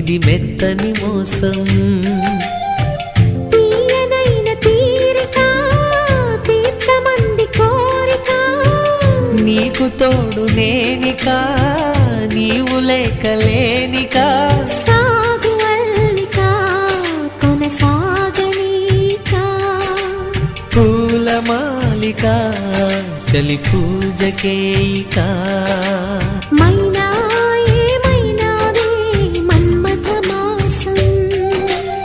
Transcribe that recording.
ఇది మెత్తని మోసం. నీకు తోడు నేనికా నీవు లేకలేనికా సాగు అల్లిక కొనసాగనీక. పూల మాలిక చలి పూజకేయికా